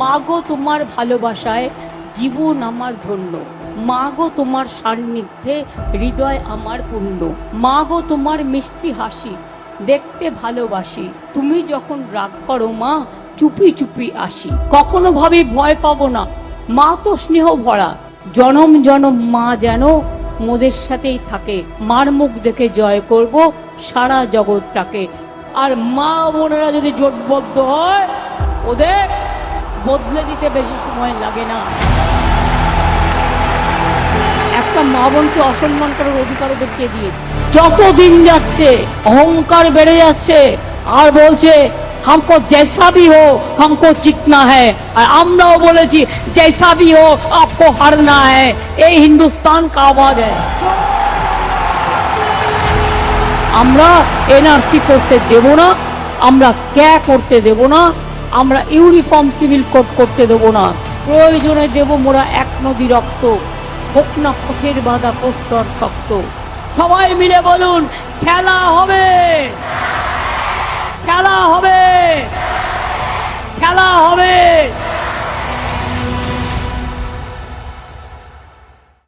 মা গো তোমার ভালোবাসায় জীবন আমার ধন্য। মা গো তোমার সান্নিধ্যে হৃদয় আমার পূর্ণ মা গো তোমার মিষ্টি হাসি দেখতে ভালোবাসি। তুমি যখন রাগ করো মা, চুপি চুপি আসি। কখনো ভাবি ভয় পাবো না, মা তো স্নেহ ভরা। জনম জনম মা যেন মোদের সাথেই থাকে। মার মুখ দেখে জয় করব সারা জগৎটাকে। আর মা বোনেরা যদি জোটবদ্ধ হয়, ওদের বদলে দিতে বেশি সময় লাগে না। একটা মা বোনকে অসম্মান করার অধিকার ওদেরকে দিয়েছে। যত দিন যাচ্ছে, অহংকার বেড়ে যাচ্ছে, আর বলছে, হামকো জেসা ভি হো, হামকো জিতনা হ্যায়। আর আমরাও বলেছি, জেসা ভি হো, আপকো হারনা হ্যায়। এই হিন্দুস্তান কা আওয়াজ হ্যায়। আমরা এনআরসি করতে দেব না, আমরা ক্যা করতে দেব না আমরা ইউনিফর্ম সিভিল কোড করতে দেবো না। প্রয়োজনে দেব মোরা এক নদী রক্ত। হোক না পথের বাধা প্রস্তর শক্ত। সবাই মিলে বলুন, খেলা হবে।